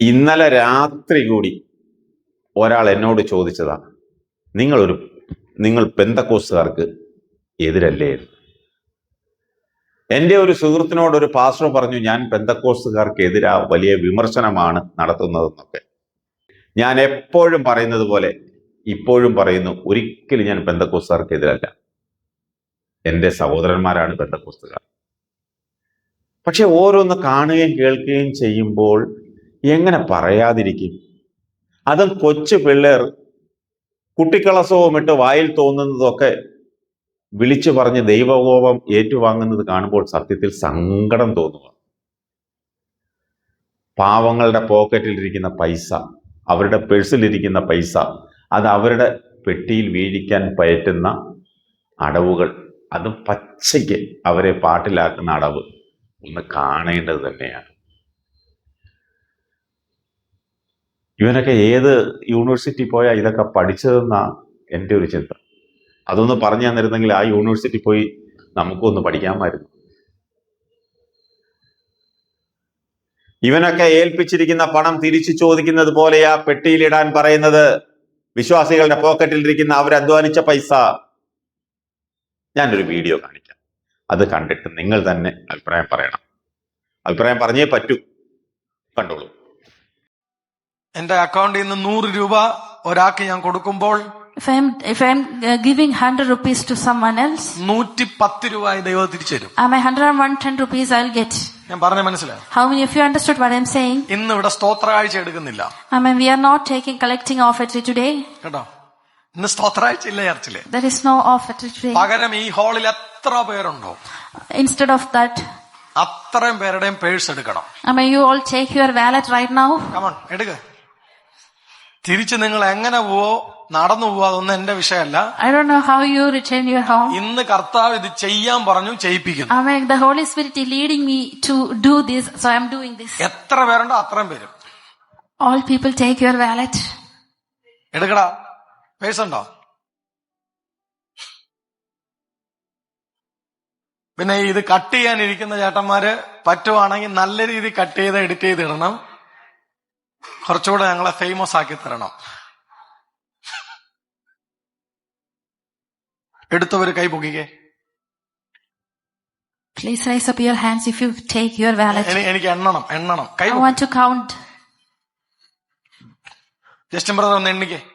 ഇന്നലെ രാത്രി കൂടി ഒരാൾ എന്നോട് ചോദിച്ചതാ നിങ്ങളൊരു നിങ്ങൾ പെന്തക്കോസുകാർക്ക് എതിരല്ലേ. എന്റെ ഒരു സുഹൃത്തിനോട് ഒരു പാസ്റ്റർ പറഞ്ഞു ഞാൻ പെന്തക്കോസുകാർക്ക് എതിരാ വലിയ വിമർശനമാണ് നടത്തുന്നതെന്നൊക്കെ. ഞാൻ എപ്പോഴും പറയുന്നത് പോലെ ഇപ്പോഴും പറയുന്നു ഒരിക്കലും ഞാൻ പെന്തക്കോസുകാർക്ക് എതിരല്ല. എന്റെ സഹോദരന്മാരാണ് പെന്തക്കോസ്തുകാർ. പക്ഷെ ഓരോന്ന് കാണുകയും കേൾക്കുകയും ചെയ്യുമ്പോൾ എങ്ങനെ പറയാതിരിക്കും? അതും കൊച്ചു പിള്ളേർ കുട്ടിക്കളസവും ഇട്ട് വായിൽ തോന്നുന്നതൊക്കെ വിളിച്ചു പറഞ്ഞ് ദൈവകോപം ഏറ്റുവാങ്ങുന്നത് കാണുമ്പോൾ സത്യത്തിൽ സങ്കടം തോന്നുക. പാവങ്ങളുടെ പോക്കറ്റിലിരിക്കുന്ന പൈസ അവരുടെ പേഴ്സിലിരിക്കുന്ന പൈസ അത് അവരുടെ പെട്ടിയിൽ വീഴിക്കാൻ പയറ്റുന്ന അടവുകൾ അതും പച്ചയ്ക്ക് അവരെ പാട്ടിലാക്കുന്ന അടവ് ഒന്ന് കാണേണ്ടത് തന്നെയാണ്. ഇവനൊക്കെ ഏത് യൂണിവേഴ്സിറ്റി പോയാൽ ഇതൊക്കെ പഠിച്ചതെന്നാണ് എന്റെ ഒരു ചിന്ത. അതൊന്ന് പറഞ്ഞു തന്നിരുന്നെങ്കിൽ ആ യൂണിവേഴ്സിറ്റി പോയി നമുക്കൊന്ന് പഠിക്കാമായിരുന്നു. ഇവനൊക്കെ ഏൽപ്പിച്ചിരിക്കുന്ന പണം തിരിച്ചു ചോദിക്കുന്നത് പോലെയാ പെട്ടിയിലിടാൻ പറയുന്നത്. വിശ്വാസികളുടെ പോക്കറ്റിൽ ഇരിക്കുന്ന അവരധ്വാനിച്ച പൈസ. ഞാനൊരു വീഡിയോ കാണിക്കാം. അത് കണ്ടിട്ട് നിങ്ങൾ തന്നെ അഭിപ്രായം പറയണം. അഭിപ്രായം പറഞ്ഞേ പറ്റൂ. കണ്ടോളൂ. എന്റെ അക്കൗണ്ടിൽ നിന്ന് നൂറ് രൂപ ഒരാൾക്ക് ഞാൻ കൊടുക്കുമ്പോൾ If I'm if I'm uh, giving hundred rupees to someone else, നൂറ്റി പത്ത് രൂപ ദൈവം തിരിച്ചു തരും uh, and one ten rupees I'll get. ഞാൻ പറഞ്ഞ മനസ്സിലായോ How many of you understood what I'm saying? ഇന്ന് ഇവിടെ സ്തോത്ര എടുക്കുന്നില്ല I mean, we are not taking collecting offertory today. കേട്ടോ ഇന്ന് സ്തോത്ര കാഴ്ച ഇല്ല ചർച്ചിൽ There is no offertory today. പകരം ഈ ഹാളിൽ എത്ര പേരുണ്ടോ Instead of that, അത്രയും പേരുടെയും പേഴ്സ് എടുക്കണം I mean, you all take your wallet right now. Come on എടുക്ക തിരിച്ച് നിങ്ങൾ എങ്ങനെ പോവോ നടന്നു പോവോ അതൊന്നും എന്റെ വിഷയമല്ല. I do know how you return your home ഇന്ന് കർത്താവ് ഇത് ചെയ്യാൻ പറഞ്ഞു ചെയ്യിപ്പിക്കുന്നു. I the holy me to so I am doing. എത്ര പേരുണ്ടോ അത്രയും പേരും. All people take your wallet എടുക്കടാ. പേഴ്സ് ഉണ്ടോ? പിന്നെ ഇത് കട്ട് ചെയ്യാനിരിക്കുന്ന ചേട്ടന്മാര് പറ്റുവാണെങ്കിൽ നല്ല രീതിയിൽ കട്ട് ചെയ്ത് എഡിറ്റ് ചെയ്ത് ഇടണം. കുറച്ചുകൂടെ ഞങ്ങളെ ഫേമസ് ആക്കി തരണം. എടുത്തവര് കൈ പൊക്കിക്കേ. Please raise up your hands if you take your wallet. എനി- എനിക്ക് എണ്ണണം എണ്ണണം. കൈ I want to count. Justin brother ഒന്ന് എണ്ണിക്കേ.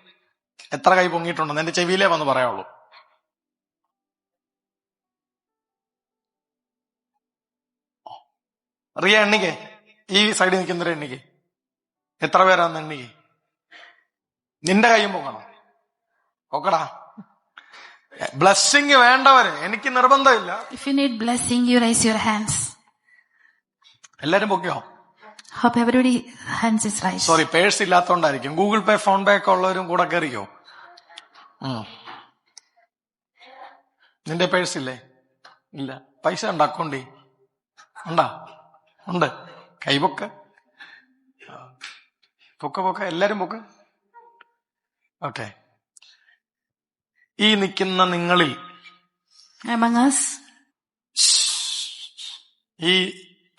എത്ര കൈ പൊങ്ങിയിട്ടുണ്ടെന്ന് എന്റെ ചെവിയിലേ വന്ന് പറയാവുള്ളൂ. റിയ എണ്ണിക്കേ. ഈ സൈഡിൽ നിൽക്കുന്നവരെ എണ്ണിക്കേ. എത്ര പേരാന്ന് എണ്ണിക്കേ നിന്റെ കൈ പോകണം ഓക്കടാ ബ്ലെസ്സിങ് വേണ്ടവര്. എനിക്ക് നിർബന്ധമില്ല. If you need blessing, you raise your hands എല്ലാരും പൊക്കിയോ? Hope everybody hands is raise sorry purse ഇല്ലാത്തോണ്ടായിരിക്കും. Google Pay PhonePe ഒക്കെ ഉള്ളവരും കൂടെ കയറിയോ നിന്റെ പേഴ്സ് ഇല്ലേ? ഇല്ല. പൈസ ഉണ്ട് അക്കൗണ്ടിൽ? ഉണ്ടാ? ഉണ്ട്. കൈപൊക്ക പൊക്ക പൊക്ക എല്ലാരും പൊക്ക. ഓക്കെ ഈ നിൽക്കുന്ന നിങ്ങളിൽ ഈ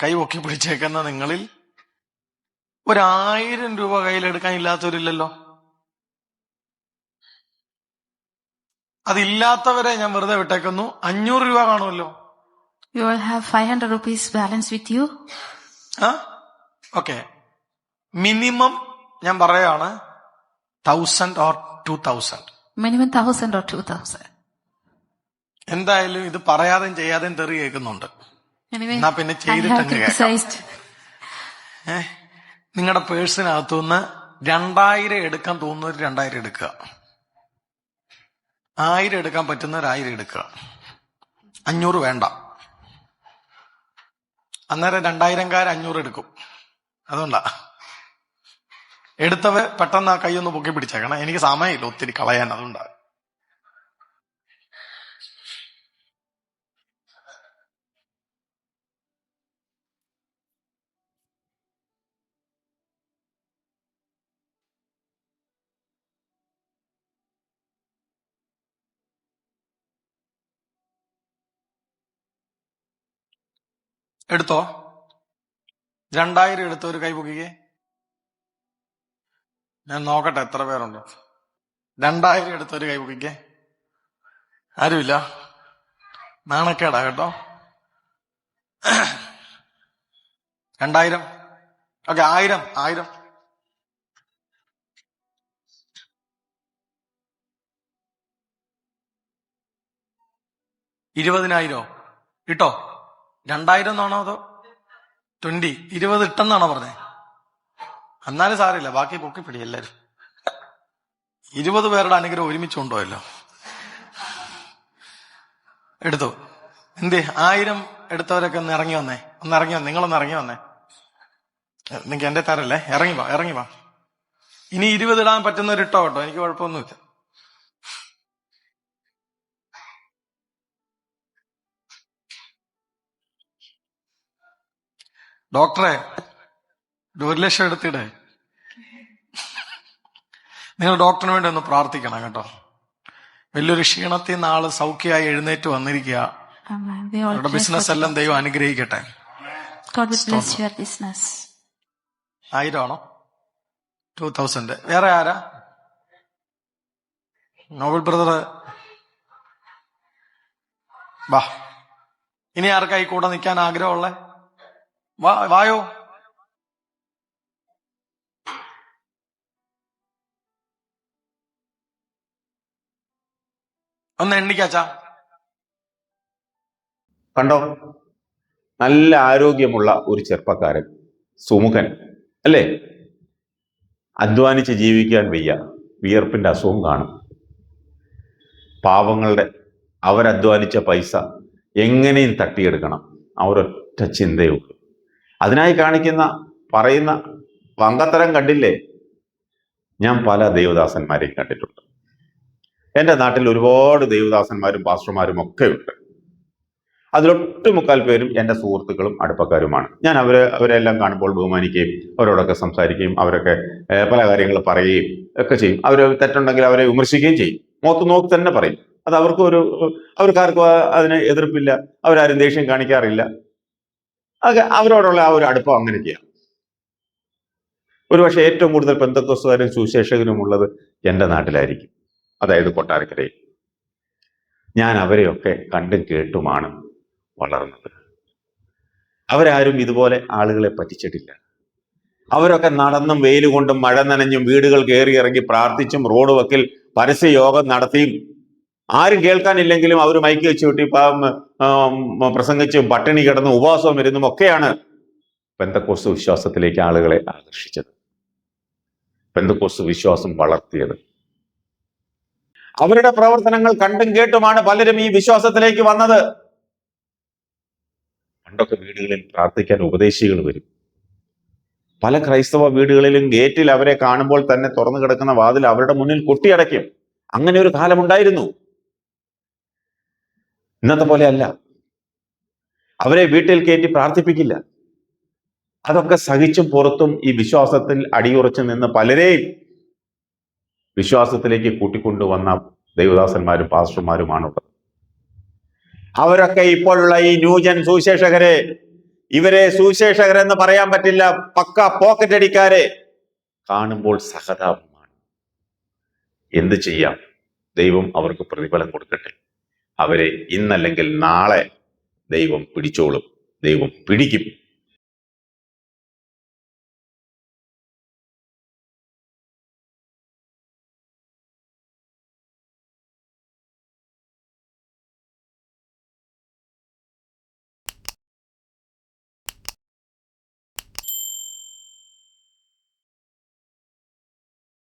കൈ പൊക്കി പിടിച്ചേക്കുന്ന നിങ്ങളിൽ ഒരായിരം രൂപ കയ്യിലെടുക്കാൻ ഇല്ലാത്തവരില്ലല്ലോ അതില്ലാത്തവരെ ഞാൻ വെറുതെ വിട്ടേക്കുന്നു. അഞ്ഞൂറ് രൂപ കാണുമല്ലോ. You have have 500 rupees balance with you. ആ? ഓക്കെ മിനിമം ഞാൻ പറയാണ് thousand or two thousand minimum thousand or two thousand എന്തായാലും ഇത് പറയാതെയും ചെയ്യാതെയും തെറി കേൾക്കുന്നുണ്ട്. എന്നാ പിന്നെ ചെയ്തിട്ടുണ്ട് ചെയ്തിട്ട്. നിങ്ങളുടെ പേഴ്സിനകത്തുനിന്ന് രണ്ടായിരം എടുക്കാൻ തോന്നുന്നവർ രണ്ടായിരം എടുക്കുക. ആയിരം എടുക്കാൻ പറ്റുന്നവർ ആയിരം എടുക്കുക. അഞ്ഞൂറ് വേണ്ട. അന്നേരം രണ്ടായിരംകാർ അഞ്ഞൂറ് എടുക്കും. അതുകൊണ്ടാ. എടുത്തവർ പെട്ടെന്ന് ആ കൈയൊന്ന് പൊക്കി പിടിച്ചേക്കണം എനിക്ക് സമയമില്ല ഒത്തിരി കളയാൻ അതുകൊണ്ട്. എടുത്തോ? രണ്ടായിരം എടുത്തോ ഒരു കൈ പൊക്കിക്കേ. ഞാൻ നോക്കട്ടെ എത്ര പേരുണ്ട്. രണ്ടായിരം എടുത്തൊരു കൈ പൊക്കിക്കേ. ആരുമില്ല? നാണക്കേടാ കേട്ടോ. രണ്ടായിരം. ഓക്കെ ആയിരം ആയിരം. ഇരുപതിനായിരോ? ഇട്ടോ രണ്ടായിരം എന്നാണോ അതോ? ട്വന്റി. ഇരുപത് ഇട്ടെന്നാണോ പറഞ്ഞേ? എന്നാലും സാറില്ല ബാക്കി പൊക്കിപ്പിടി എല്ലാരും. ഇരുപത് പേരുടെ അനുഗ്രഹം ഒരുമിച്ച് കൊണ്ടുപോയല്ലോ എടുത്തു. എന്തേ? ആയിരം എടുത്തവരൊക്കെ ഒന്ന് ഇറങ്ങി വന്നേ. ഒന്ന് ഇറങ്ങി വന്നേ. നിങ്ങളൊന്ന് ഇറങ്ങി വന്നേ. നിങ്ങൾക്ക് എന്റെ തരല്ലേ? ഇറങ്ങി വാ ഇറങ്ങി വാ. ഇനി ഇരുപത് ഇടാൻ പറ്റുന്നവർ ഇട്ടോ കേട്ടോ? എനിക്ക് കുഴപ്പമൊന്നുമില്ല. ഡോക്ടറെ ഒരു എടുത്തിടെ ലക്ഷം എടുത്തിടേ. നിങ്ങൾ ഡോക്ടറിന് വേണ്ടി ഒന്ന് പ്രാർത്ഥിക്കണം കേട്ടോ. വലിയൊരു ക്ഷീണത്തിൽ നിന്ന് ആൾ സൗഖ്യമായി എഴുന്നേറ്റ് വന്നിരിക്കുക. അവരുടെ ബിസിനസ് എല്ലാം ദൈവം അനുഗ്രഹിക്കട്ടെ. God bless your business. ആയിരം ആണോ ടൂ തൗസൻഡ് വേറെ ആരാ? Nobel brother. വാ. ഇനി ആർക്കായി കൂടെ നിൽക്കാൻ ആഗ്രഹമുള്ള? വായോ. ഒന്ന് എണ്ണിക്കാച്ചാ കണ്ടോ? നല്ല ആരോഗ്യമുള്ള ഒരു ചെറുപ്പക്കാരൻ സുമുഖൻ അല്ലേ? അധ്വാനിച്ച് ജീവിക്കാൻ വയ്യ വിയർപ്പിന്റെ അസുഖം കാണും. പാവങ്ങളുടെ അവരധ്വാനിച്ച പൈസ എങ്ങനെയും തട്ടിയെടുക്കണം ആ ഒരൊറ്റ ചിന്തയുള്ളൂ അതിനായി കാണിക്കുന്ന പറയുന്ന പങ്കത്തരം കണ്ടില്ലേ? ഞാൻ പല ദേവദാസന്മാരെയും കണ്ടിട്ടുണ്ട്. എന്റെ നാട്ടിൽ ഒരുപാട് ദേവദാസന്മാരും പാസ്റ്റർമാരും ഒക്കെ ഉണ്ട്. അതിലൊട്ടുമുക്കാൽ പേരും എന്റെ സുഹൃത്തുക്കളും അടുപ്പക്കാരുമാണ്. ഞാൻ അവരെ അവരെല്ലാം കാണുമ്പോൾ ബഹുമാനിക്കുകയും അവരോടൊക്കെ സംസാരിക്കുകയും അവരൊക്കെ പല കാര്യങ്ങൾ പറയുകയും ഒക്കെ ചെയ്യും. അവർ തെറ്റുണ്ടെങ്കിൽ അവരെ വിമർശിക്കുകയും ചെയ്യും. മുഖത്ത് നോക്ക് തന്നെ പറയും. അത് അവർക്കും ഒരു അവർക്കാർക്കും അതിന് എതിർപ്പില്ല. അവരാരും ദേഷ്യം കാണിക്കാറില്ല. അത് അവരോടുള്ള ആ ഒരു അടുപ്പം അങ്ങനെയൊക്കെയാണ് ഒരുപക്ഷെ ഏറ്റവും കൂടുതൽ പെന്തക്കോസുകാരും സുശേഷകരും ഉള്ളത് എന്റെ നാട്ടിലായിരിക്കും. അതായത് കൊട്ടാരക്കരയിൽ. ഞാൻ അവരെയൊക്കെ കണ്ടും കേട്ടുമാണ് വളർന്നത്. അവരാരും ഇതുപോലെ ആളുകളെ പറ്റിച്ചിട്ടില്ല. അവരൊക്കെ നടന്നും വെയിൽ കൊണ്ടും മഴ നനഞ്ഞും വീടുകൾ കയറി ഇറങ്ങി പ്രാർത്ഥിച്ചും റോഡ് വക്കിൽ പരസ്യ യോഗം നടത്തിയും ആരും കേൾക്കാനില്ലെങ്കിലും അവർ മൈക്ക് വെച്ച് വിട്ടി പ്രസംഗിച്ച് പട്ടിണി കിടന്ന് ഉപവാസവും ഇരുന്നും ഒക്കെയാണ് പെന്തക്കോസ് വിശ്വാസത്തിലേക്ക് ആളുകളെ ആകർഷിച്ചത്. പെന്തക്കോസ് വിശ്വാസം വളർത്തിയത്. അവരുടെ പ്രവർത്തനങ്ങൾ കണ്ടും കേട്ടുമാണ് പലരും ഈ വിശ്വാസത്തിലേക്ക് വന്നത്. പണ്ടൊക്കെ വീടുകളിൽ പ്രാർത്ഥിക്കാൻ ഉപദേശികൾ വരും. പല ക്രൈസ്തവ വീടുകളിലും ഗേറ്റിൽ അവരെ കാണുമ്പോൾ തന്നെ തുറന്നു കിടക്കുന്ന വാതിൽ അവരുടെ മുന്നിൽ കൊട്ടിയടയ്ക്കും. അങ്ങനെ ഒരു കാലമുണ്ടായിരുന്നു ഇന്നത്തെ പോലെ അല്ല. അവരെ വീട്ടിൽ കയറ്റി പ്രാർത്ഥിപ്പിക്കില്ല. അതൊക്കെ സഹിച്ചും പുറത്തും ഈ വിശ്വാസത്തിൽ അടിയുറച്ചു നിന്ന് പലരെയും വിശ്വാസത്തിലേക്ക് കൂട്ടിക്കൊണ്ടുവന്ന ദൈവദാസന്മാരും പാസ്റ്റർമാരുമാണുള്ളത്. അവരൊക്കെ ഇപ്പോഴുള്ള ഈ ന്യൂജൻ സുവിശേഷകരെ ഇവരെ സുവിശേഷകരെന്ന് പറയാൻ പറ്റില്ല പക്ക പോക്കറ്റ് അടിക്കാരെ കാണുമ്പോൾ സഹതാപമാണ്. എന്ത് ചെയ്യാം? ദൈവം അവർക്ക് പ്രതിഫലം കൊടുക്കട്ടെ. അവരെ ഇന്നല്ലെങ്കിൽ നാളെ ദൈവം പിടിച്ചോളും. ദൈവം പിടിക്കും.